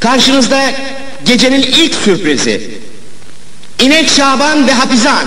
Karşınızda gecenin ilk sürprizi. İnek Şaban ve Hapizan.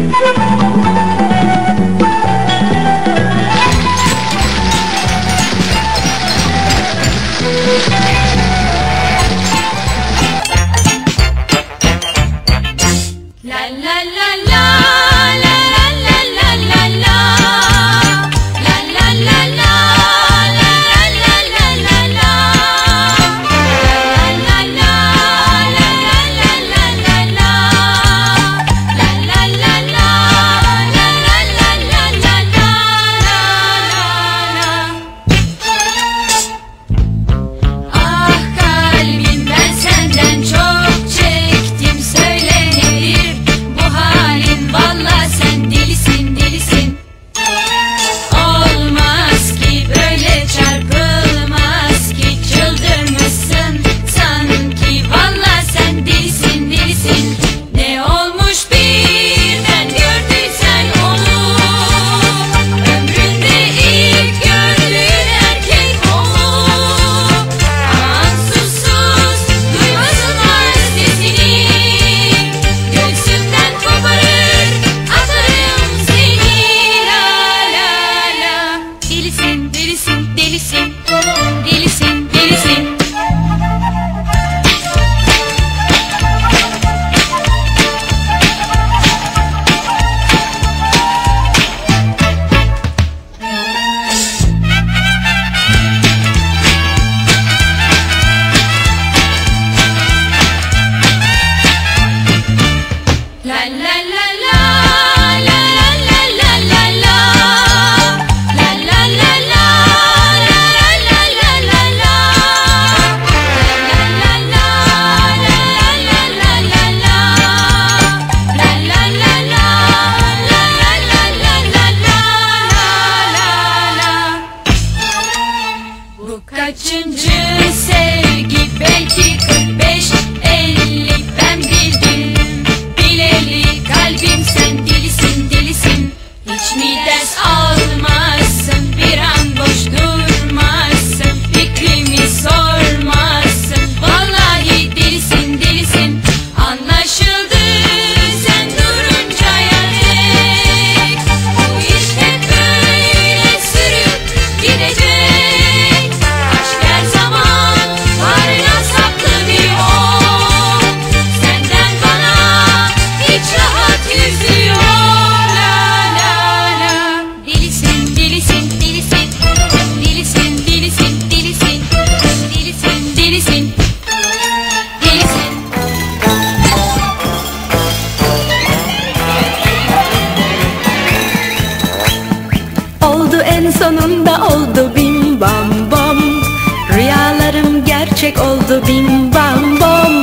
Thank you. bim bam bom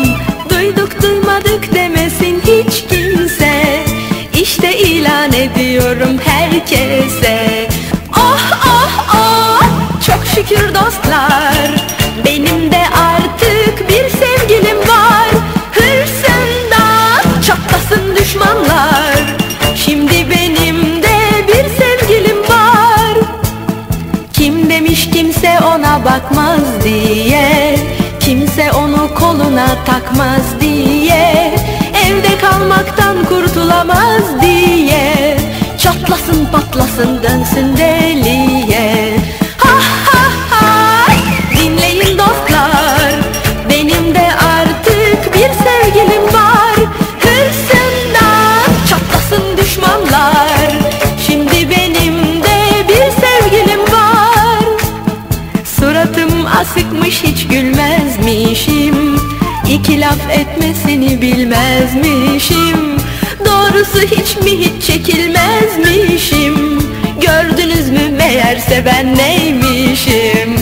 Duyduk duymadık demesin hiç kimse. İşte ilan ediyorum herkese. Oh oh oh çok şükür dostlar. Benim de artık bir sevgilim var. Hırsından çatlasın düşmanlar. Şimdi benim de bir sevgilim var. Kim demiş kimse ona bakmaz diye kimse onu koluna takmaz diye Evde kalmaktan kurtulamaz diye. Çatlasın patlasın dönsün deliye. İki laf etmesini bilmezmişim. Doğrusu hiç mi hiç çekilmezmişim? Gördünüz mü meğerse ben neymişim?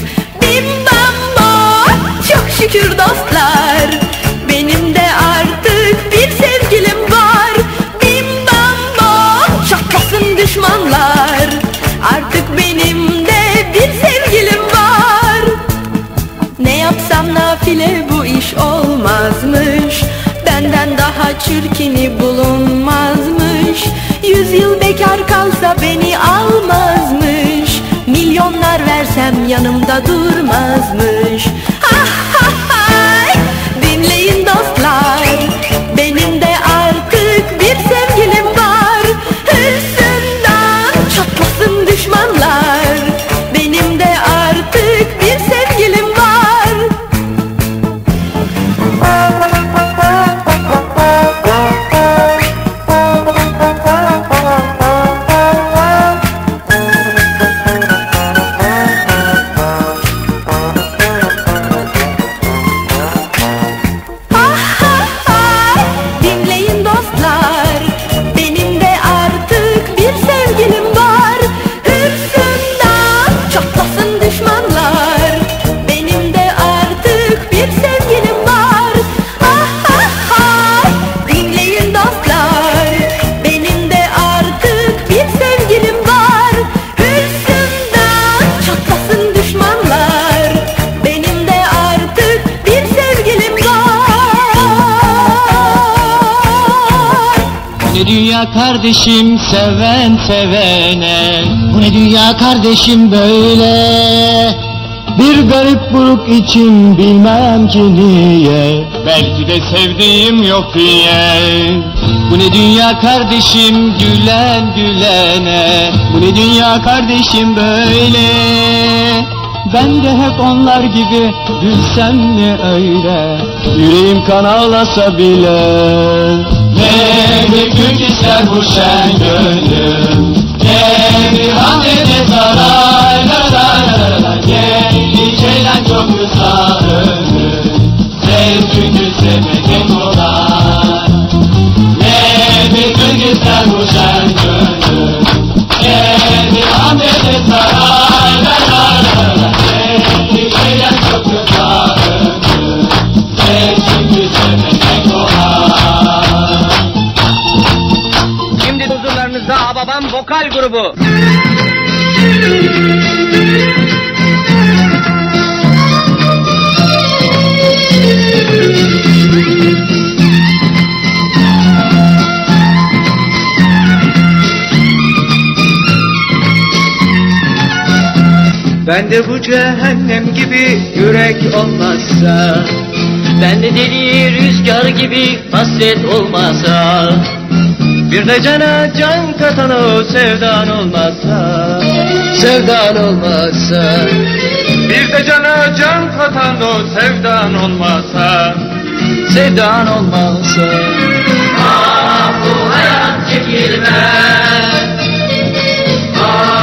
Bim bambo çok şükür dostlar. Versem yanımda durmazmış kardeşim seven sevene. Bu ne dünya kardeşim böyle? Bir garip buruk içim bilmem ki niye. Belki de sevdiğim yok diye. Bu ne dünya kardeşim gülen gülene. Bu ne dünya kardeşim böyle? Ben de hep onlar gibi gülsem mi öyle? Yüreğim kan ağlasa bile. Ne gün ister bu şen gönlüm. Ne bir annene zarar la la la la Ne bir ceylan çok kısa ömrüm Sev çünkü sevmek kolay Ne bir ister bu şen gönlüm. Ne bir annene Grubu. Bende bu cehennem gibi yürek olmazsa Bende deli rüzgar gibi hasret olmazsa Bir de cana can katan o sevdan olmazsa. Sevdan olmazsa. Bir de cana can katan o sevdan olmasa Sevdan olmazsa. Ah bu hayat çekilmez. Ah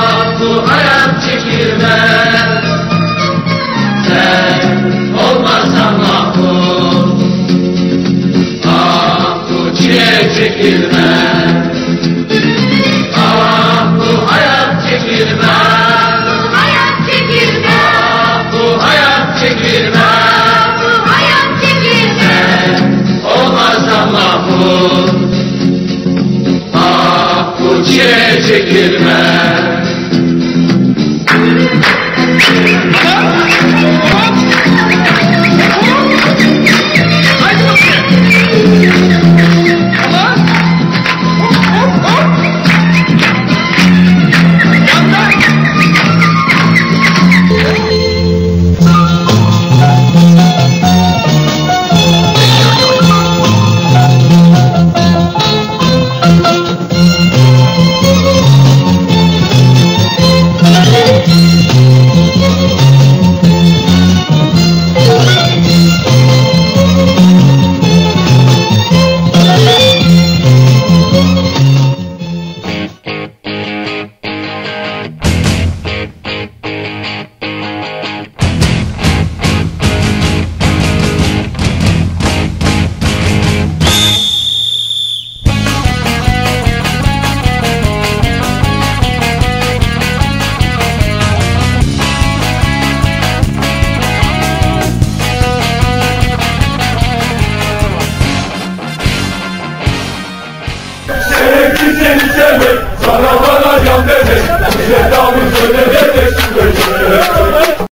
Sana bana can demek Sevdamı söyle demek